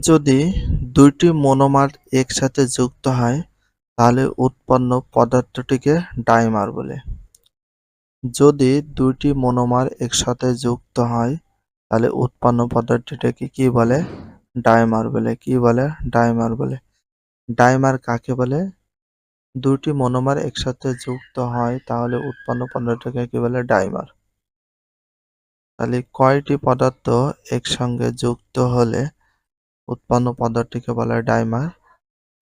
যদি দুইটি মনোমার একসাথে যুক্ত হয়, তাহলে উৎপন্ন পদার্থটিকে ডাইমার বলে। যদি দুইটি মনোমার একসাথে যুক্ত হয়, তাহলে উৎপন্ন পদার্থটিকে কি বলে? ডাইমার বলে। কি বলে? ডাইমার বলে। ডাইমার কাকে বলে? দুইটি মনোমার একসাথে যুক্ত হয়, তাহলে উৎপন্ন পদার্থকে কি বলে? ডাইমার। তাহলে কয়টি পদার্থ একসঙ্গে যুক্ত হলে উৎপন্ন পদার্থটিকে বলা হয় ডাইমার।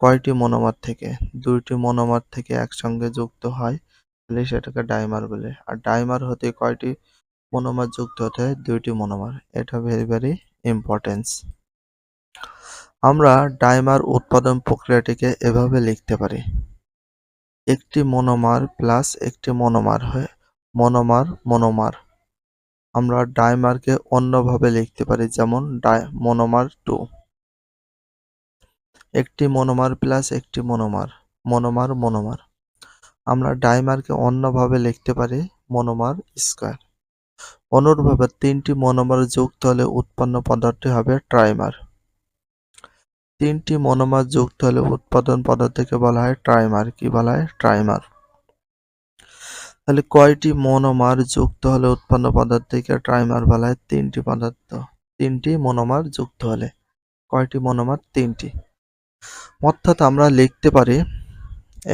কয়টি মনোমার থেকে? দুইটি মনোমার থেকে একসঙ্গে যুক্ত হয় তাহলে সেটাকে ডাইমার বলে। আর ডাইমার হতে কয়টি মনোমার যুক্ত হতে হয়? দুইটি মনোমার। এটা ভেরি ভেরি ইম্পর্টেন্স আমরা ডাইমার উৎপাদন প্রক্রিয়াটিকে এভাবে লিখতে পারি। একটি মনোমার প্লাস একটি মনোমার হয় মনোমার মনোমার। আমরা ডাইমারকে অন্যভাবে লিখতে পারি, যেমন ডাই, মনোমার টু একটি মনোমার প্লাস একটি মনোমার। Monomer monomer. আমরা ডাইমারকে অন্যভাবে লিখতে পারি মনোমার স্কয়ার অনুরূপভাবে তিনটি মনোমার যুক্ত হলে উৎপন্ন পদার্থটি হবে ট্রাইমার তিনটি মনোমার যুক্ত হলে উৎপাদন পদার্থকে বলা হয় ট্রাইমার কি বলা হয়? ট্রাইমার তাহলে কয়টি মনোমার যুক্ত হলে উৎপন্ন পদার্থকে ট্রাইমার বলা হয়? তিনটি পদার্থ। তিনটি মনোমার যুক্ত হলে। কয়টি মনোমার? তিনটি। অর্থাৎ আমরা লিখতে পারি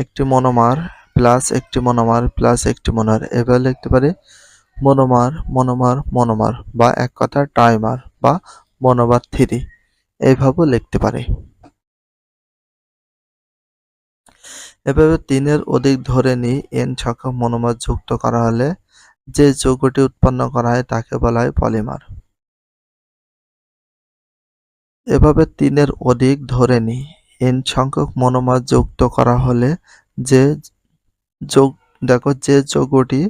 একটি মনোমার প্লাস একটি মনোমার প্লাস একটি মনোমার। এভাবে লিখতে পারি মনোমার মনোমার মনোমার বা এক কথা টাইমার বা মনোমার থ্রি এইভাবে লিখতে পারি। এভাবে তিনের অধিক ধরে নিই এন সংখ্যক মনোমার যুক্ত করা হলে যে যৌগটি উৎপন্ন করা হয় তাকে বলা হয় পলিমার এভাবে তিনের অধিক ধরে নিই এন সংখ্যক মনোমার যুক্ত করা হলে যে যোগ, দেখো যে যৌগটি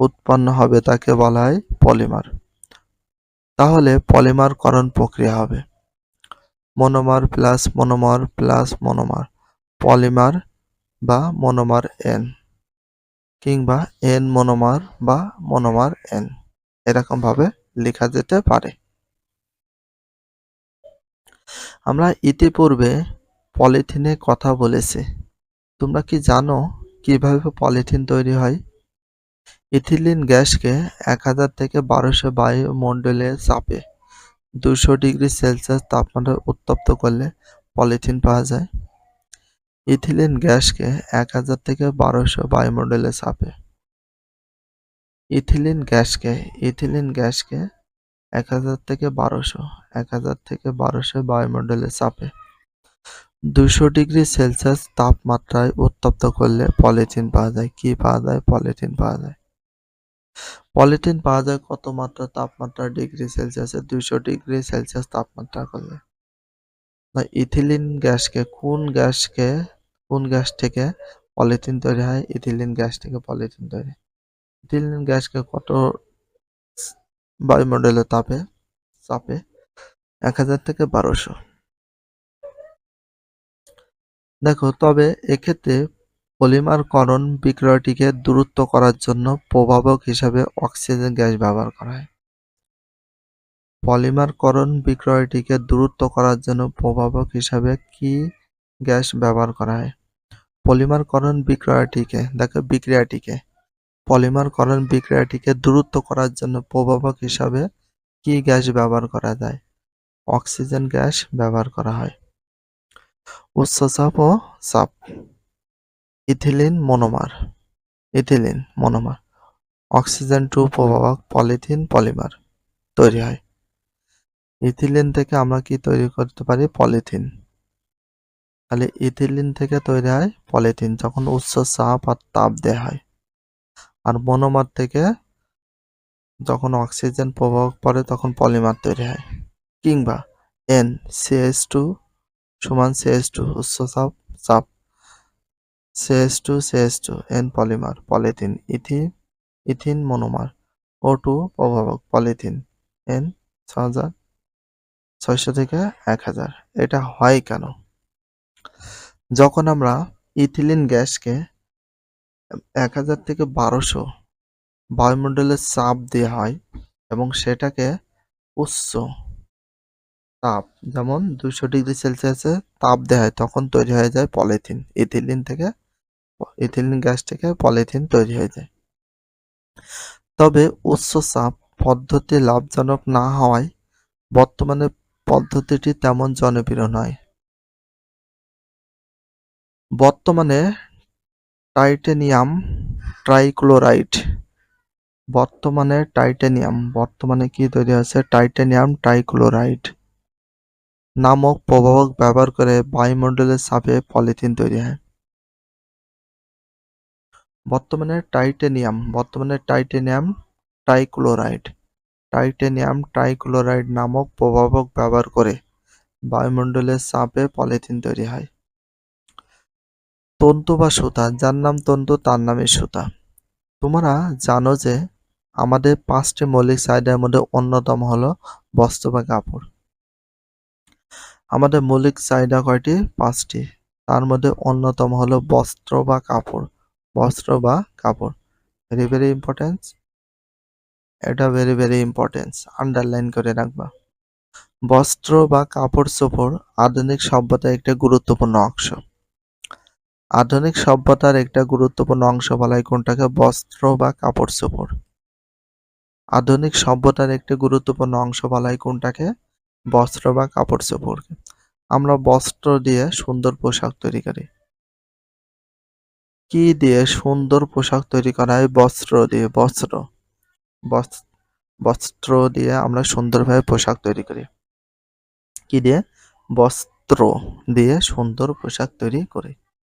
উৎপন্ন হবে তাকে বলা হয় পলিমার। তাহলে পলিমারকরণ প্রক্রিয়া হবে। Monomer plus monomer plus monomer, polymer বা মনোমার এন কিংবা এন মনোমার বা মনোমার এন, এরকমভাবে লেখা যেতে পারে। আমরা ইতিপূর্বে পলিথিনে কথা বলেছি। তোমরা কি জানো কীভাবে পলিথিন তৈরি হয়? ইথিলিন গ্যাসকে এক হাজার থেকে বারোশো বায়ুমণ্ডলে চাপে দুশো ডিগ্রি সেলসিয়াস তাপমাত্রায় উত্তপ্ত করলে পলিথিন পাওয়া যায়। ইথিলিন গ্যাসকে এক হাজার থেকে বারোশো বায়ুমণ্ডলে চাপে। ইথিলিন গ্যাসকে ইথিলিন গ্যাসকে এক হাজার থেকে বারোশো, এক হাজার থেকে বারোশো বায়ুমণ্ডলে চাপে। দুশো ডিগ্রি সেলসিয়াস তাপমাত্রায় উত্তপ্ত করলে পলিথিন পাওয়া যায়। কি পাওয়া যায়? পলিথিন পাওয়া যায়। পলিথিন পাওয়া যায় কত মাত্রা তাপমাত্রা ডিগ্রি সেলসিয়াসে? দুইশো ডিগ্রি সেলসিয়াস তাপমাত্রা করলে। ইথিলিন গ্যাসকে, কোন গ্যাসকে, কোন গ্যাস থেকে পলিথিন তৈরি হয়? ইথিলিন গ্যাস থেকে পলিথিন তৈরি ইথিলিন গ্যাসকে কত বায়ুমণ্ডলে তাপে, চাপে এক হাজার থেকে বারোশো। দেখো, তবে এক্ষেত্রে পলিমারকরণ বিক্রয়টিকে দূরত্ব করার জন্য প্রভাবক হিসাবে অক্সিজেন গ্যাস ব্যবহার করা হয়। পলিমারকরণ বিক্রয়টিকে দূরত্ব করার জন্য প্রভাবক হিসাবে কি গ্যাস ব্যবহার করা হয়? পলিমারকরণ বিক্রয়টিকে, দেখো, বিক্রিয়াটিকে। পলিমারকরণ বিক্রিয়াটিকে দূরত্ব করার জন্য প্রভাবক হিসাবে কি গ্যাস ব্যবহার করা যায়? অক্সিজেন গ্যাস ব্যবহার করা হয়। উচ্চ চাপ ও চাপ। Ethylene monomer. Ethylene monomer. Oxygen two প্রভাবক polythene polymer তৈরি হয়। ইথিলিন থেকে আমরা কি তৈরি করতে পারি? পলিথিন। তাহলে ইথিলিন থেকে তৈরি হয় পলিথিন। যখন উচ্চ চাপ আর তাপ দেওয়া হয়। আর মনোমার থেকে যখন অক্সিজেন প্রভাব পড়ে তখন পলিমার তৈরি হয়। কিংবা এন সিএস টু সমান সিএস টু, উচ্চ চাপ চাপ CS two CS two, n polymer, polythene ethene ethene monomer, O two প্রভাবক, polythene, n ছ হাজার ছয়শো থেকে এক হাজার। এটা হয় কেন? যখন আমরা ইথিলিন গ্যাসকে এক হাজার থেকে বারোশো বায়ুমণ্ডলের চাপ দেওয়া হয় এবং সেটাকে উচ্চ তাপ, যেমন দুশো ডিগ্রি সেলসিয়াসে তাপ দেওয়া হয়, তখন তৈরি হয়ে যায় পলিথিন। ইথিলিন থেকে, ইথিলিন গ্যাস থেকে পলিথিন তৈরি হয়ে যায়। তবে উচ্চ চাপ পদ্ধতি লাভজনক না হওয়ায় বর্তমানে পদ্ধতিটি তেমন জনপ্রিয় নয়। বর্তমানে টাইটেনিয়াম ট্রাইক্লোরাইড। বর্তমানে টাইটেনিয়াম, বর্তমানে কি তৈরি হচ্ছে টাইটেনিয়াম ট্রাইক্লোরাইড নামক প্রভাবক ব্যবহার করে বায়ুমণ্ডলের চাপে পলিথিন তৈরি হয়। বর্তমানে টাইটেনিয়াম বর্তমানে টাইটেনিয়াম ট্রাইক্লোরাইড। টাইটেনিয়াম ট্রাইক্লোরাইড নামক প্রভাবক ব্যবহার করে বায়ুমণ্ডলের চাপে পলিথিন তৈরি হয়। তন্তু বা সুতা, যার নাম তন্তু, তার নামে সুতা। তোমরা জানো যে আমাদের পাঁচটি মৌলিক চাহিদার মধ্যে অন্যতম হলো বস্ত্র বা কাপড়। আমাদের মৌলিক চাহিদা কয়টি? পাঁচটি। তার মধ্যে অন্যতম হলো বস্ত্র বা কাপড়। বস্ত্র বা কাপড়। ভেরি ভেরি ইম্পর্টেন্স এটা ভেরি ভেরি ইম্পর্টেন্স আন্ডারলাইন করে রাখবা। বস্ত্র বা কাপড় চোপড় আধুনিক সভ্যতার একটা গুরুত্বপূর্ণ অংশ। আধুনিক সভ্যতার একটা গুরুত্বপূর্ণ অংশ বলা হয় কোনটাকে? বস্ত্র বা কাপড় চোপড়। আধুনিক সভ্যতার একটি গুরুত্বপূর্ণ অংশ বলা হয় কোনটাকে? বস্ত্র বা কাপড় চোপড়কে আমরা বস্ত্র দিয়ে সুন্দর পোশাক তৈরি করি। কি দিয়ে সুন্দর পোশাক তৈরি করা হয়? বস্ত্র দিয়ে, বস্ত্র। বস্ত্র দিয়ে আমরা সুন্দরভাবে পোশাক তৈরি করি। কি দিয়ে? বস্ত্র দিয়ে সুন্দর পোশাক তৈরি করি।